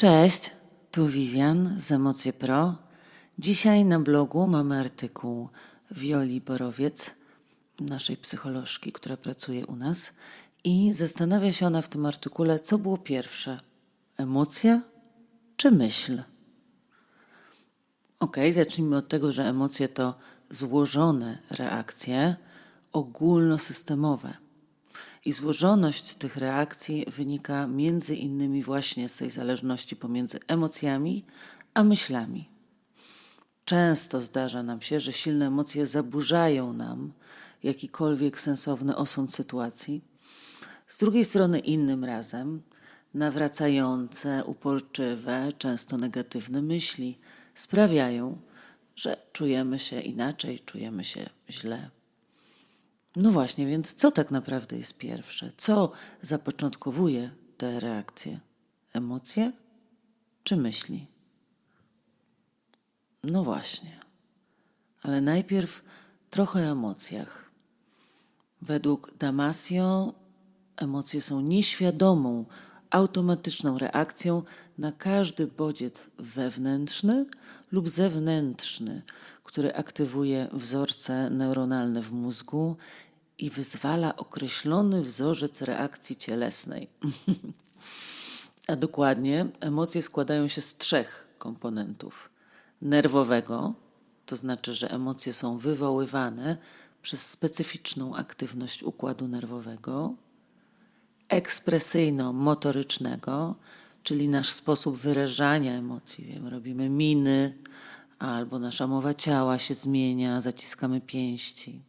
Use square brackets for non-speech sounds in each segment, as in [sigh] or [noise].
Cześć, tu Vivian z Emocje Pro. Dzisiaj na blogu mamy artykuł Wioli Borowiec, naszej psycholożki, która pracuje u nas i zastanawia się ona w tym artykule, co było pierwsze: emocja czy myśl? Ok, zacznijmy od tego, że emocje to złożone reakcje ogólnosystemowe. I złożoność tych reakcji wynika między innymi właśnie z tej zależności pomiędzy emocjami a myślami. Często zdarza nam się, że silne emocje zaburzają nam jakikolwiek sensowny osąd sytuacji. Z drugiej strony, innym razem, nawracające, uporczywe, często negatywne myśli sprawiają, że czujemy się inaczej, czujemy się źle. No właśnie, więc co tak naprawdę jest pierwsze? Co zapoczątkowuje te reakcje? Emocje czy myśli? No właśnie. Ale najpierw trochę o emocjach. Według Damasio emocje są nieświadomą, automatyczną reakcją na każdy bodziec wewnętrzny lub zewnętrzny, który aktywuje wzorce neuronalne w mózgu i wyzwala określony wzorzec reakcji cielesnej. [laughs] A dokładnie, emocje składają się z trzech komponentów: nerwowego, to znaczy, że emocje są wywoływane przez specyficzną aktywność układu nerwowego, ekspresyjno-motorycznego, czyli nasz sposób wyrażania emocji. Wiem, robimy miny, albo nasza mowa ciała się zmienia, zaciskamy pięści.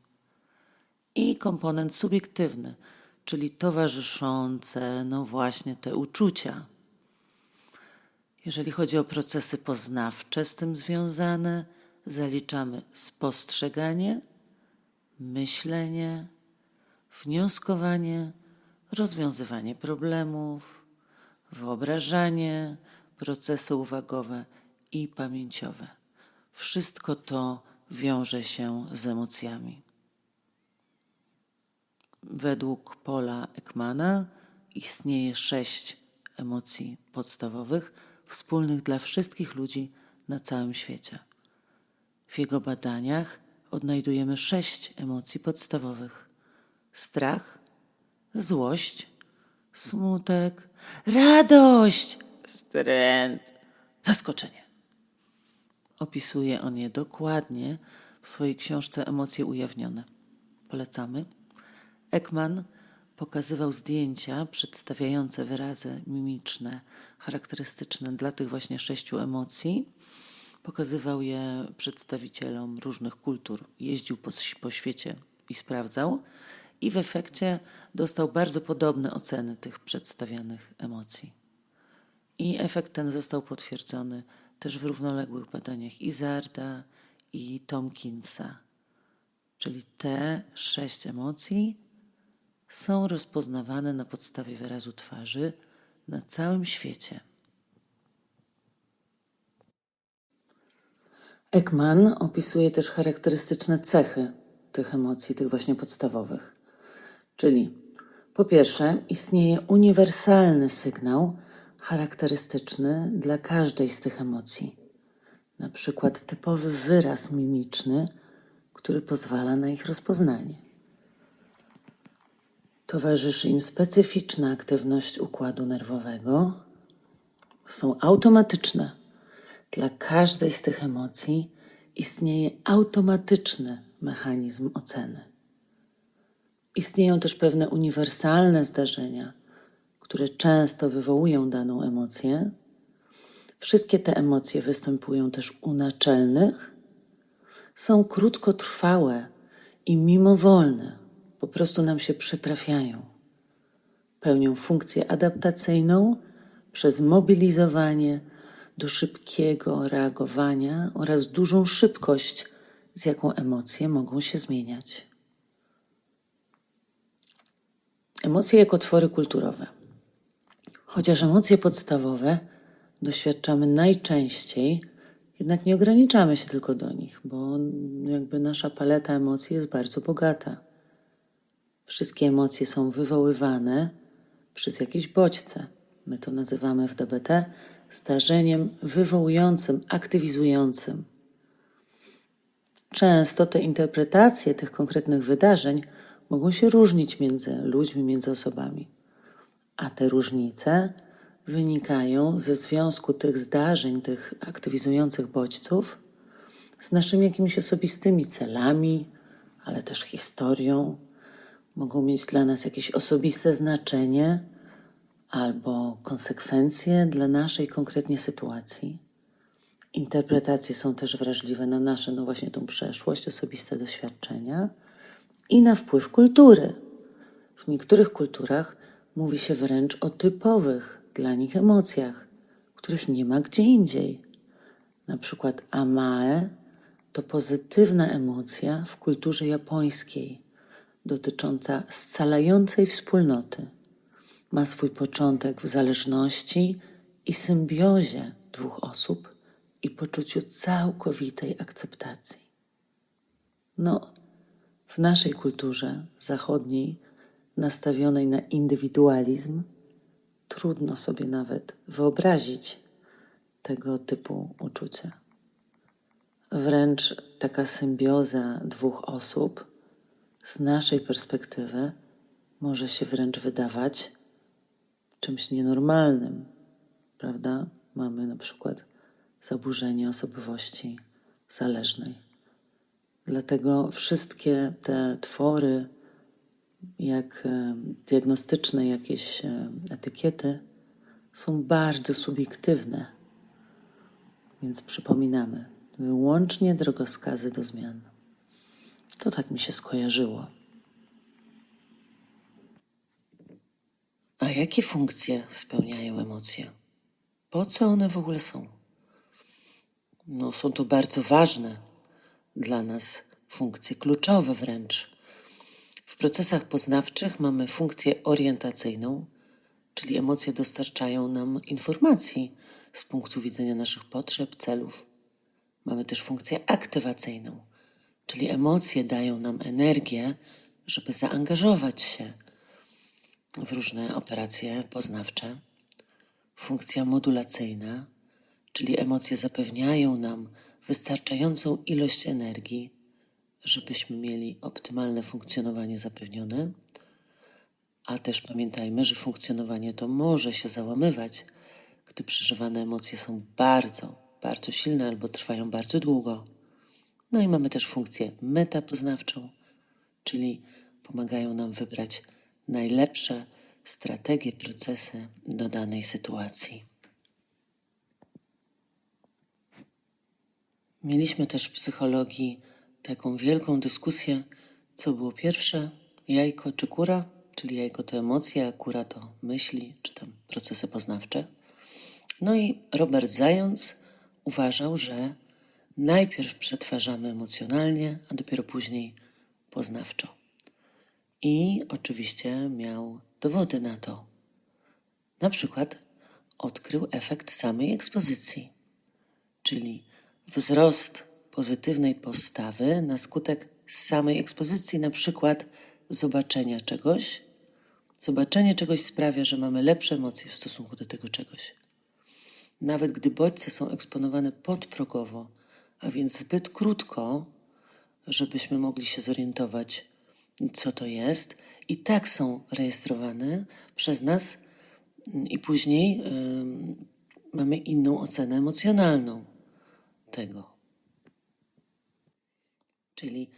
I komponent subiektywny, czyli towarzyszące, no właśnie te uczucia. Jeżeli chodzi o procesy poznawcze z tym związane, zaliczamy spostrzeganie, myślenie, wnioskowanie, rozwiązywanie problemów, wyobrażanie, procesy uwagowe i pamięciowe. Wszystko to wiąże się z emocjami. Według Paula Ekmana istnieje sześć emocji podstawowych, wspólnych dla wszystkich ludzi na całym świecie. W jego badaniach odnajdujemy sześć emocji podstawowych: strach, złość, smutek, radość, stręt, zaskoczenie. Opisuje on je dokładnie w swojej książce Emocje ujawnione. Polecamy. Ekman pokazywał zdjęcia przedstawiające wyrazy mimiczne, charakterystyczne dla tych właśnie sześciu emocji. Pokazywał je przedstawicielom różnych kultur. Jeździł po, po świecie i sprawdzał i w efekcie dostał bardzo podobne oceny tych przedstawianych emocji. I efekt ten został potwierdzony też w równoległych badaniach Izarda i Tomkinsa. Czyli te sześć emocji są rozpoznawane na podstawie wyrazu twarzy na całym świecie. Ekman opisuje też charakterystyczne cechy tych emocji, tych właśnie podstawowych. Czyli po pierwsze, istnieje uniwersalny sygnał charakterystyczny dla każdej z tych emocji. Na przykład typowy wyraz mimiczny, który pozwala na ich rozpoznanie. Towarzyszy im specyficzna aktywność układu nerwowego. Są automatyczne. Dla każdej z tych emocji istnieje automatyczny mechanizm oceny. Istnieją też pewne uniwersalne zdarzenia, które często wywołują daną emocję. Wszystkie te emocje występują też u naczelnych, są krótkotrwałe i mimowolne, po prostu nam się przytrafiają. Pełnią funkcję adaptacyjną przez mobilizowanie do szybkiego reagowania oraz dużą szybkość, z jaką emocje mogą się zmieniać. Emocje jako twory kulturowe. Chociaż emocje podstawowe doświadczamy najczęściej, jednak nie ograniczamy się tylko do nich, bo jakby nasza paleta emocji jest bardzo bogata. Wszystkie emocje są wywoływane przez jakieś bodźce, My to nazywamy w DBT zdarzeniem wywołującym, aktywizującym. Często te interpretacje tych konkretnych wydarzeń mogą się różnić między ludźmi, między osobami, a te różnice wynikają ze związku tych zdarzeń, tych aktywizujących bodźców z naszymi jakimiś osobistymi celami, ale też historią. Mogą mieć dla nas jakieś osobiste znaczenie albo konsekwencje dla naszej konkretnie sytuacji. Interpretacje są też wrażliwe na nasze, no właśnie tą przeszłość, osobiste doświadczenia i na wpływ kultury. W niektórych kulturach mówi się wręcz o typowych dla nich emocjach, których nie ma gdzie indziej. Na przykład amae to pozytywna emocja w kulturze japońskiej, dotycząca scalającej wspólnoty. Ma swój początek w zależności i symbiozie dwóch osób i poczuciu całkowitej akceptacji. No, w naszej kulturze zachodniej, nastawionej na indywidualizm, trudno sobie nawet wyobrazić tego typu uczucia. Wręcz taka symbioza dwóch osób z naszej perspektywy może się wręcz wydawać czymś nienormalnym, prawda? Mamy na przykład zaburzenie osobowości zależnej. Dlatego wszystkie te twory, jak e, diagnostyczne jakieś e, etykiety, są bardzo subiektywne. Więc przypominamy, wyłącznie drogowskazy do zmian. To tak mi się skojarzyło. A jakie funkcje spełniają emocje? Po co one w ogóle są? No, są to bardzo ważne dla nas funkcje, kluczowe wręcz. W procesach poznawczych mamy funkcję orientacyjną, czyli emocje dostarczają nam informacji z punktu widzenia naszych potrzeb, celów. Mamy też funkcję aktywacyjną, czyli emocje dają nam energię, żeby zaangażować się w różne operacje poznawcze. Funkcja modulacyjna, czyli emocje zapewniają nam wystarczającą ilość energii, żebyśmy mieli optymalne funkcjonowanie zapewnione. A też pamiętajmy, że funkcjonowanie to może się załamywać, gdy przeżywane emocje są bardzo, bardzo silne albo trwają bardzo długo. No i mamy też funkcję metapoznawczą, czyli pomagają nam wybrać najlepsze strategie, procesy do danej sytuacji. Mieliśmy też w psychologii taką wielką dyskusję, co było pierwsze, jajko czy kura, czyli jajko to emocje, a kura to myśli, czy tam procesy poznawcze. No i Robert Zając uważał, że najpierw przetwarzamy emocjonalnie, a dopiero później poznawczo. I oczywiście miał dowody na to. Na przykład odkrył efekt samej ekspozycji, czyli wzrost pozytywnej postawy na skutek samej ekspozycji, na przykład zobaczenia czegoś. Zobaczenie czegoś sprawia, że mamy lepsze emocje w stosunku do tego czegoś. Nawet gdy bodźce są eksponowane podprogowo, a więc zbyt krótko, żebyśmy mogli się zorientować, co to jest, i tak są rejestrowane przez nas, i później yy, mamy inną ocenę emocjonalną tego. Czyli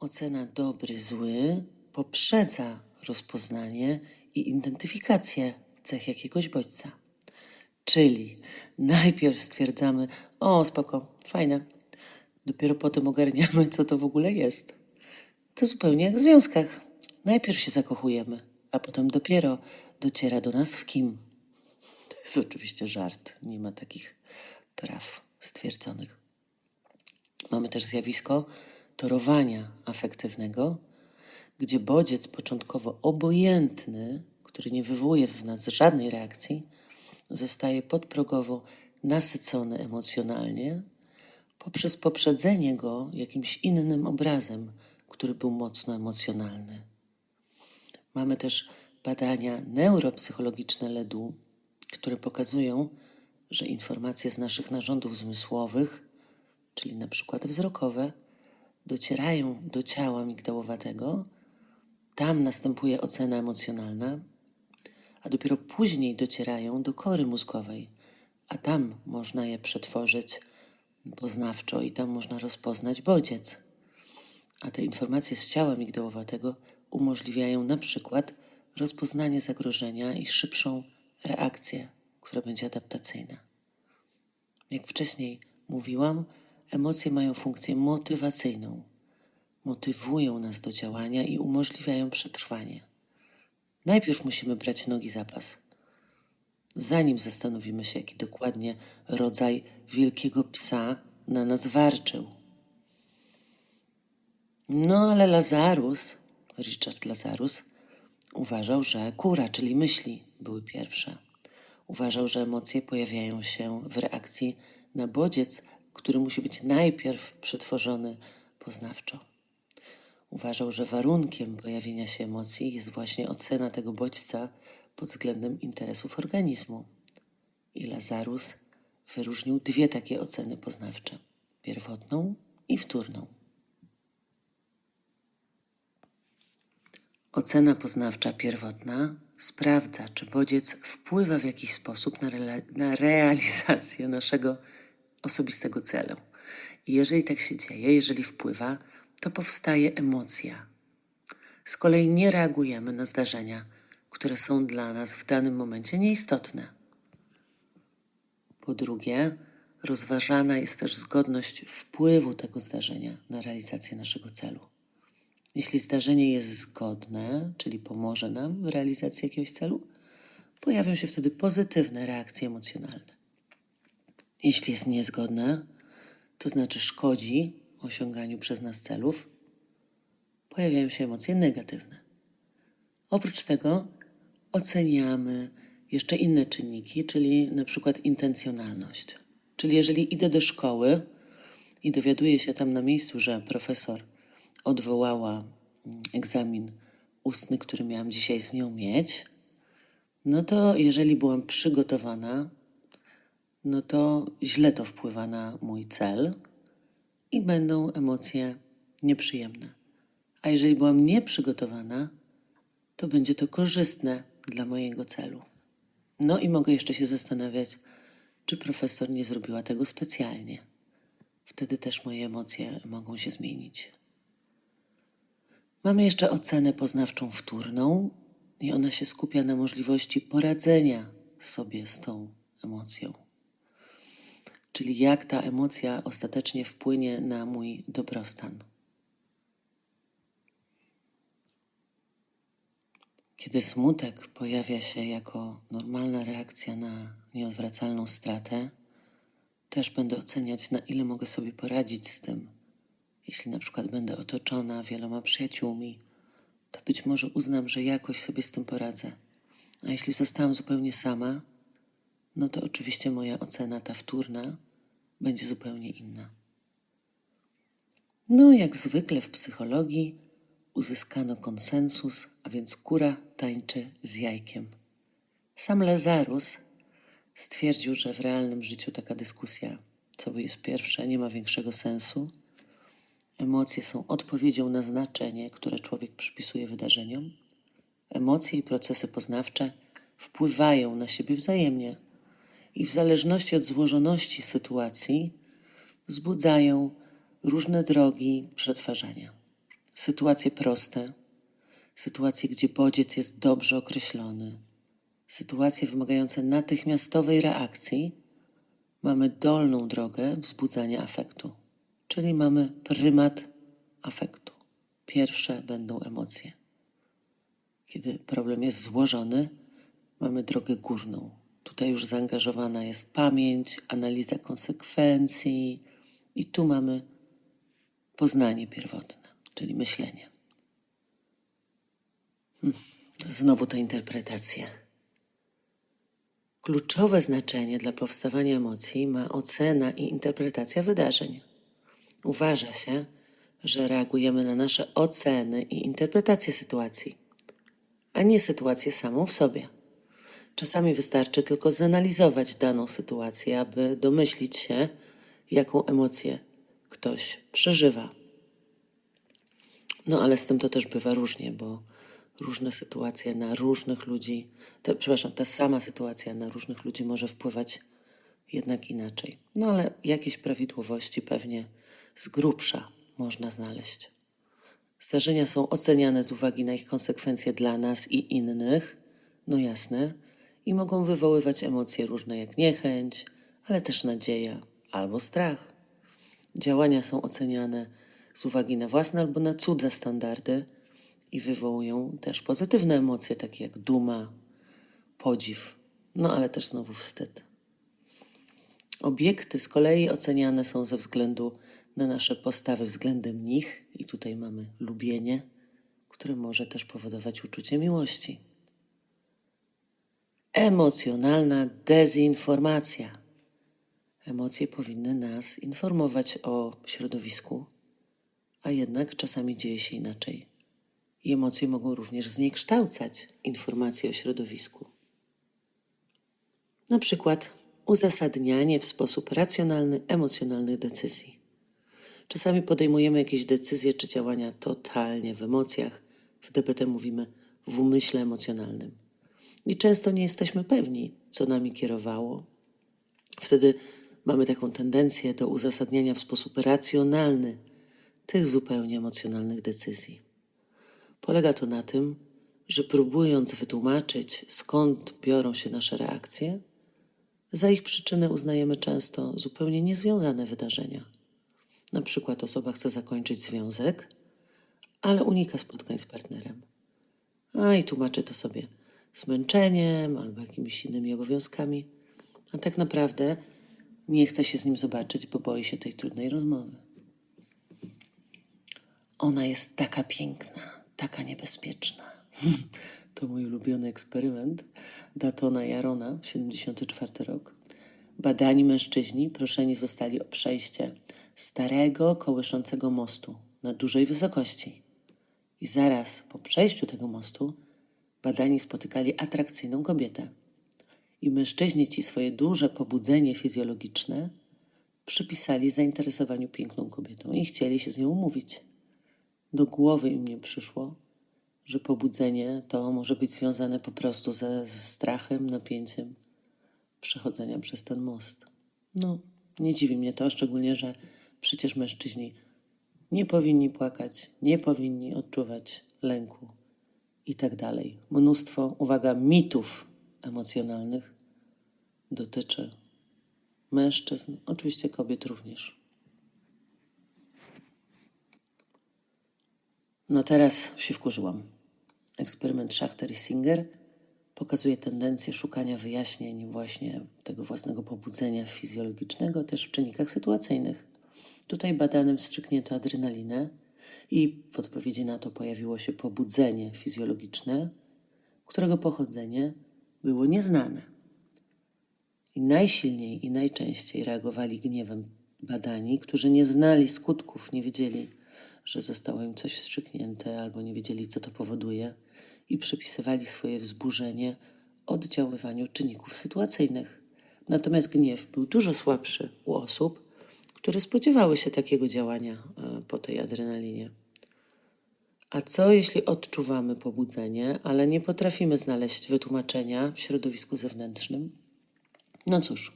ocena dobry, zły poprzedza rozpoznanie i identyfikację cech jakiegoś bodźca. Czyli najpierw stwierdzamy, o spoko, fajne. Dopiero potem ogarniamy, co to w ogóle jest. To zupełnie jak w związkach. Najpierw się zakochujemy, a potem dopiero dociera do nas w kim. To jest oczywiście żart. Nie ma takich praw stwierdzonych. Mamy też zjawisko torowania afektywnego, gdzie bodziec początkowo obojętny, który nie wywołuje w nas żadnej reakcji, zostaje podprogowo nasycony emocjonalnie poprzez poprzedzenie go jakimś innym obrazem, który był mocno emocjonalny. Mamy też badania neuropsychologiczne LEDu, które pokazują, że informacje z naszych narządów zmysłowych, czyli na przykład wzrokowe, docierają do ciała migdałowatego, tam następuje ocena emocjonalna, a dopiero później docierają do kory mózgowej, a tam można je przetworzyć poznawczo i tam można rozpoznać bodziec. A te informacje z ciała migdałowatego umożliwiają na przykład rozpoznanie zagrożenia i szybszą reakcję, która będzie adaptacyjna. Jak wcześniej mówiłam, emocje mają funkcję motywacyjną. Motywują nas do działania i umożliwiają przetrwanie. Najpierw musimy brać nogi za pas, zanim zastanowimy się, jaki dokładnie rodzaj wielkiego psa na nas warczył. No ale Lazarus, Richard Lazarus, uważał, że kura, czyli myśli, były pierwsze. Uważał, że emocje pojawiają się w reakcji na bodziec, który musi być najpierw przetworzony poznawczo. Uważał, że warunkiem pojawienia się emocji jest właśnie ocena tego bodźca pod względem interesów organizmu. I Lazarus wyróżnił dwie takie oceny poznawcze: pierwotną i wtórną. Ocena poznawcza pierwotna sprawdza, czy bodziec wpływa w jakiś sposób na, na realizację naszego osobistego celu. I jeżeli tak się dzieje, jeżeli wpływa, to powstaje emocja. Z kolei nie reagujemy na zdarzenia, które są dla nas w danym momencie nieistotne. Po drugie, rozważana jest też zgodność wpływu tego zdarzenia na realizację naszego celu. Jeśli zdarzenie jest zgodne, czyli pomoże nam w realizacji jakiegoś celu, pojawią się wtedy pozytywne reakcje emocjonalne. Jeśli jest niezgodne, to znaczy szkodzi osiąganiu przez nas celów, pojawiają się emocje negatywne. Oprócz tego oceniamy jeszcze inne czynniki, czyli na przykład intencjonalność. Czyli jeżeli idę do szkoły i dowiaduję się tam na miejscu, że profesor odwołała mm, egzamin ustny, który miałam dzisiaj z nią mieć, no to jeżeli byłam przygotowana, no to źle to wpływa na mój cel i będą emocje nieprzyjemne. A jeżeli byłam nieprzygotowana, to będzie to korzystne dla mojego celu. No i mogę jeszcze się zastanawiać, czy profesor nie zrobiła tego specjalnie. Wtedy też moje emocje mogą się zmienić. Mamy jeszcze ocenę poznawczą wtórną i ona się skupia na możliwości poradzenia sobie z tą emocją. Czyli jak ta emocja ostatecznie wpłynie na mój dobrostan. Kiedy smutek pojawia się jako normalna reakcja na nieodwracalną stratę, też będę oceniać, na ile mogę sobie poradzić z tym. Jeśli na przykład będę otoczona wieloma przyjaciółmi, to być może uznam, że jakoś sobie z tym poradzę. A jeśli zostałam zupełnie sama, no to oczywiście moja ocena, ta wtórna, będzie zupełnie inna. No, jak zwykle w psychologii, uzyskano konsensus, a więc kura tańczy z jajkiem. Sam Lazarus stwierdził, że w realnym życiu taka dyskusja, co by jest pierwsze, nie ma większego sensu. Emocje są odpowiedzią na znaczenie, które człowiek przypisuje wydarzeniom. Emocje i procesy poznawcze wpływają na siebie wzajemnie i w zależności od złożoności sytuacji wzbudzają różne drogi przetwarzania sytuacje proste, sytuacje, gdzie bodziec jest dobrze określony, sytuacje wymagające natychmiastowej reakcji, mamy dolną drogę wzbudzania afektu, czyli mamy prymat afektu. Pierwsze będą emocje. Kiedy problem jest złożony, mamy drogę górną. Tutaj już zaangażowana jest pamięć, analiza konsekwencji, i tu mamy poznanie pierwotne czyli myślenie. Hmm, znowu ta interpretacja. Kluczowe znaczenie dla powstawania emocji ma ocena i interpretacja wydarzeń. Uważa się, że reagujemy na nasze oceny i interpretacje sytuacji, a nie sytuację samą w sobie. Czasami wystarczy tylko zanalizować daną sytuację, aby domyślić się, jaką emocję ktoś przeżywa. No ale z tym to też bywa różnie, bo różne sytuacje na różnych ludzi, te, przepraszam, ta sama sytuacja na różnych ludzi może wpływać jednak inaczej. No ale jakieś prawidłowości pewnie z grubsza można znaleźć. Zdarzenia są oceniane z uwagi na ich konsekwencje dla nas i innych, no jasne, i mogą wywoływać emocje różne jak niechęć, ale też nadzieja albo strach. Działania są oceniane z uwagi na własne albo na cudze standardy i wywołują też pozytywne emocje, takie jak duma, podziw, no ale też znowu wstyd. Obiekty z kolei oceniane są ze względu na nasze postawy względem nich, i tutaj mamy lubienie, które może też powodować uczucie miłości. Emocjonalna dezinformacja. Emocje powinny nas informować o środowisku, a jednak czasami dzieje się inaczej. I emocje mogą również zniekształcać informacje o środowisku. Na przykład uzasadnianie w sposób racjonalny emocjonalnych decyzji. Czasami podejmujemy jakieś decyzje czy działania totalnie w emocjach. W DBT mówimy w umyśle emocjonalnym. I często nie jesteśmy pewni, co nami kierowało. Wtedy mamy taką tendencję do uzasadniania w sposób racjonalny tych zupełnie emocjonalnych decyzji. Polega to na tym, że próbując wytłumaczyć, skąd biorą się nasze reakcje, za ich przyczynę uznajemy często zupełnie niezwiązane wydarzenia. Na przykład osoba chce zakończyć związek, ale unika spotkań z partnerem. A i tłumaczy to sobie zmęczeniem albo jakimiś innymi obowiązkami, a tak naprawdę nie chce się z nim zobaczyć, bo boi się tej trudnej rozmowy. Ona jest taka piękna, taka niebezpieczna. [laughs] to mój ulubiony eksperyment Datona Jarona, 74 rok. Badani mężczyźni proszeni zostali o przejście starego, kołyszącego mostu na dużej wysokości. I zaraz po przejściu tego mostu badani spotykali atrakcyjną kobietę. I mężczyźni ci swoje duże pobudzenie fizjologiczne przypisali zainteresowaniu piękną kobietą i chcieli się z nią umówić. Do głowy im nie przyszło, że pobudzenie to może być związane po prostu ze, strachem, napięciem przechodzenia przez ten most. No, nie dziwi mnie to, szczególnie, że przecież mężczyźni nie powinni płakać, nie powinni odczuwać lęku i tak dalej. Mnóstwo, uwaga, mitów emocjonalnych dotyczy mężczyzn, oczywiście kobiet również. No teraz się wkurzyłam. Eksperyment Schachter i Singer pokazuje tendencję szukania wyjaśnień właśnie tego własnego pobudzenia fizjologicznego też w czynnikach sytuacyjnych. Tutaj badanym wstrzyknięto adrenalinę i w odpowiedzi na to pojawiło się pobudzenie fizjologiczne, którego pochodzenie było nieznane. I najsilniej i najczęściej reagowali gniewem badani, którzy nie znali skutków, nie wiedzieli, że zostało im coś wstrzyknięte albo nie wiedzieli, co to powoduje i przypisywali swoje wzburzenie oddziaływaniu czynników sytuacyjnych. Natomiast gniew był dużo słabszy u osób, które spodziewały się takiego działania e, po tej adrenalinie. A co jeśli odczuwamy pobudzenie, ale nie potrafimy znaleźć wytłumaczenia w środowisku zewnętrznym? No cóż,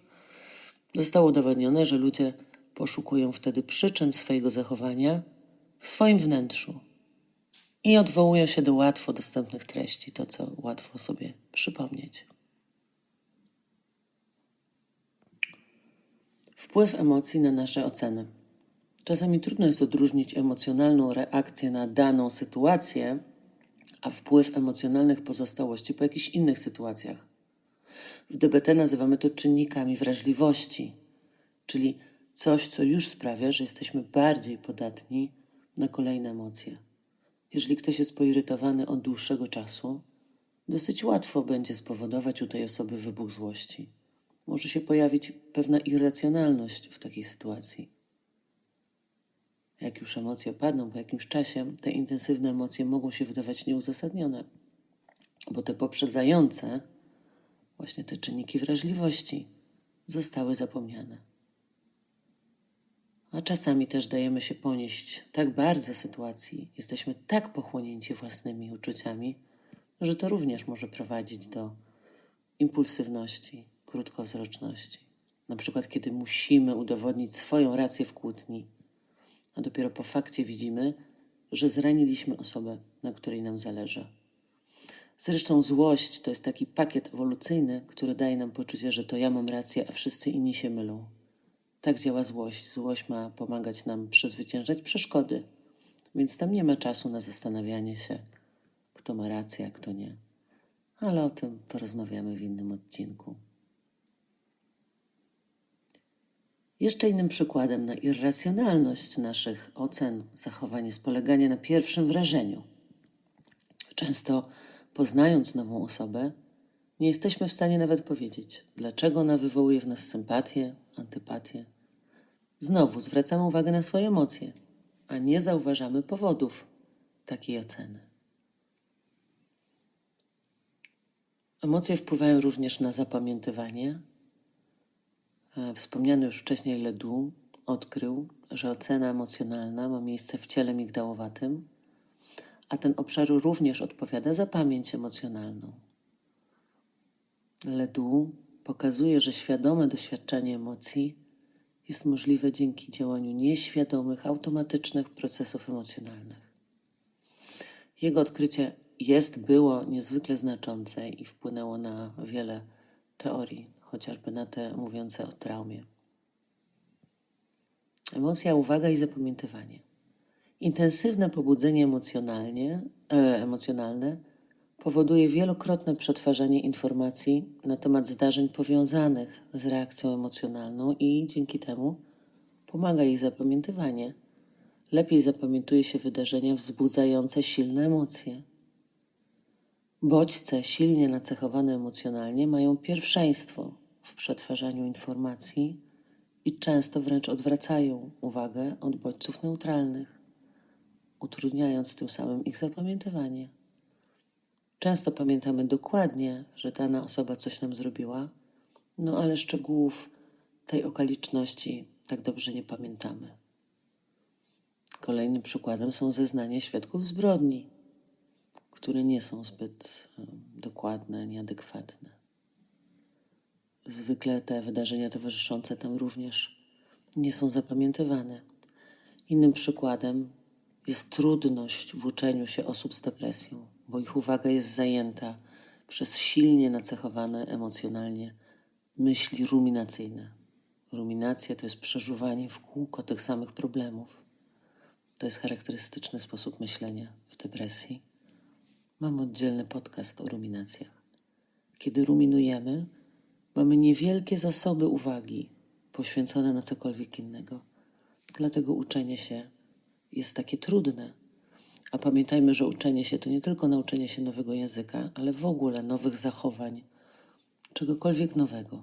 zostało udowodnione, że ludzie poszukują wtedy przyczyn swojego zachowania w swoim wnętrzu i odwołują się do łatwo dostępnych treści, to co łatwo sobie przypomnieć. Wpływ emocji na nasze oceny. Czasami trudno jest odróżnić emocjonalną reakcję na daną sytuację, a wpływ emocjonalnych pozostałości po jakichś innych sytuacjach. W DBT nazywamy to czynnikami wrażliwości, czyli coś, co już sprawia, że jesteśmy bardziej podatni na kolejne emocje. Jeżeli ktoś jest poirytowany od dłuższego czasu, dosyć łatwo będzie spowodować u tej osoby wybuch złości. Może się pojawić pewna irracjonalność w takiej sytuacji. Jak już emocje opadną po jakimś czasie, te intensywne emocje mogą się wydawać nieuzasadnione, bo te poprzedzające właśnie te czynniki wrażliwości, zostały zapomniane. A czasami też dajemy się ponieść tak bardzo sytuacji, jesteśmy tak pochłonięci własnymi uczuciami, że to również może prowadzić do impulsywności, krótkowzroczności. Na przykład, kiedy musimy udowodnić swoją rację w kłótni, a dopiero po fakcie widzimy, że zraniliśmy osobę, na której nam zależy. Zresztą złość to jest taki pakiet ewolucyjny, który daje nam poczucie, że to ja mam rację, a wszyscy inni się mylą. Tak działa złość. Złość ma pomagać nam przezwyciężać przeszkody, więc tam nie ma czasu na zastanawianie się, kto ma rację, a kto nie. Ale o tym porozmawiamy w innym odcinku. Jeszcze innym przykładem na irracjonalność naszych ocen zachowań jest poleganie na pierwszym wrażeniu. Często poznając nową osobę, nie jesteśmy w stanie nawet powiedzieć, dlaczego ona wywołuje w nas sympatię, antypatię. Znowu zwracamy uwagę na swoje emocje, a nie zauważamy powodów takiej oceny. Emocje wpływają również na zapamiętywanie. E, wspomniany już wcześniej Ledoux odkrył, że ocena emocjonalna ma miejsce w ciele migdałowatym, a ten obszar również odpowiada za pamięć emocjonalną. Ledoux pokazuje, że świadome doświadczenie emocji jest możliwe dzięki działaniu nieświadomych, automatycznych procesów emocjonalnych. Jego odkrycie jest, było niezwykle znaczące i wpłynęło na wiele teorii, chociażby na te mówiące o traumie. Emocja, uwaga i zapamiętywanie. Intensywne pobudzenie emocjonalnie, e, emocjonalne powoduje wielokrotne przetwarzanie informacji na temat zdarzeń powiązanych z reakcją emocjonalną i dzięki temu pomaga jej zapamiętywanie. Lepiej zapamiętuje się wydarzenia wzbudzające silne emocje. Bodźce silnie nacechowane emocjonalnie mają pierwszeństwo w przetwarzaniu informacji i często wręcz odwracają uwagę od bodźców neutralnych, utrudniając tym samym ich zapamiętywanie. Często pamiętamy dokładnie, że dana osoba coś nam zrobiła, no ale szczegółów tej okoliczności tak dobrze nie pamiętamy. Kolejnym przykładem są zeznania świadków zbrodni, które nie są zbyt dokładne, nieadekwatne. Zwykle te wydarzenia towarzyszące tam również nie są zapamiętywane. Innym przykładem jest trudność w uczeniu się osób z depresją bo ich uwaga jest zajęta przez silnie nacechowane emocjonalnie myśli ruminacyjne. Ruminacja to jest przeżuwanie w kółko tych samych problemów. To jest charakterystyczny sposób myślenia w depresji. Mam oddzielny podcast o ruminacjach. Kiedy ruminujemy, mamy niewielkie zasoby uwagi poświęcone na cokolwiek innego. Dlatego uczenie się jest takie trudne a pamiętajmy, że uczenie się to nie tylko nauczenie się nowego języka, ale w ogóle nowych zachowań, czegokolwiek nowego.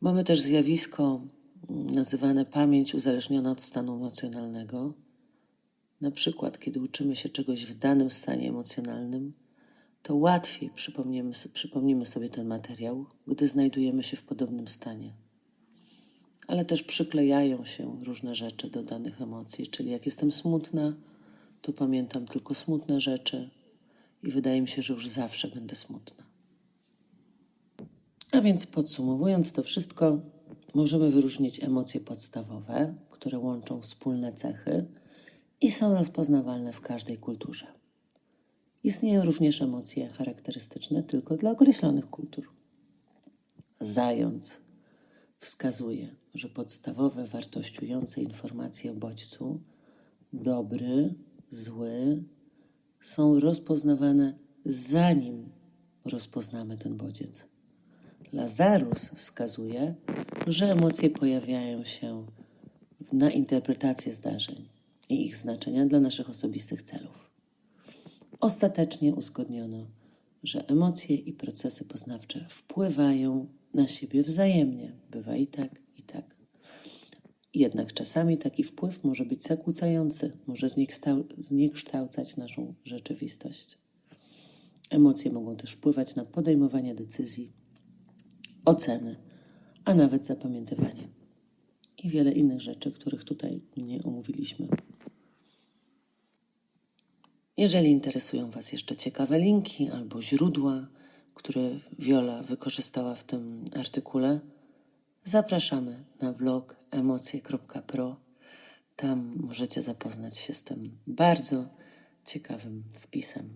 Mamy też zjawisko mm, nazywane pamięć uzależniona od stanu emocjonalnego. Na przykład, kiedy uczymy się czegoś w danym stanie emocjonalnym, to łatwiej przypomnimy, przypomnimy sobie ten materiał, gdy znajdujemy się w podobnym stanie. Ale też przyklejają się różne rzeczy do danych emocji, czyli jak jestem smutna, to pamiętam tylko smutne rzeczy i wydaje mi się, że już zawsze będę smutna. A więc podsumowując to wszystko, możemy wyróżnić emocje podstawowe, które łączą wspólne cechy i są rozpoznawalne w każdej kulturze. Istnieją również emocje charakterystyczne tylko dla określonych kultur. Zając wskazuje, że podstawowe wartościujące informacje o bodźcu dobry, zły są rozpoznawane zanim rozpoznamy ten bodziec. Lazarus wskazuje, że emocje pojawiają się na interpretację zdarzeń i ich znaczenia dla naszych osobistych celów. Ostatecznie uzgodniono, że emocje i procesy poznawcze wpływają na siebie wzajemnie. Bywa i tak, i tak. Jednak czasami taki wpływ może być zakłócający, może zniekształcać naszą rzeczywistość. Emocje mogą też wpływać na podejmowanie decyzji, oceny, a nawet zapamiętywanie i wiele innych rzeczy, których tutaj nie omówiliśmy. Jeżeli interesują Was jeszcze ciekawe linki albo źródła, które Wiola wykorzystała w tym artykule, zapraszamy na blog emocje.pro. Tam możecie zapoznać się z tym bardzo ciekawym wpisem.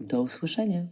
Do usłyszenia.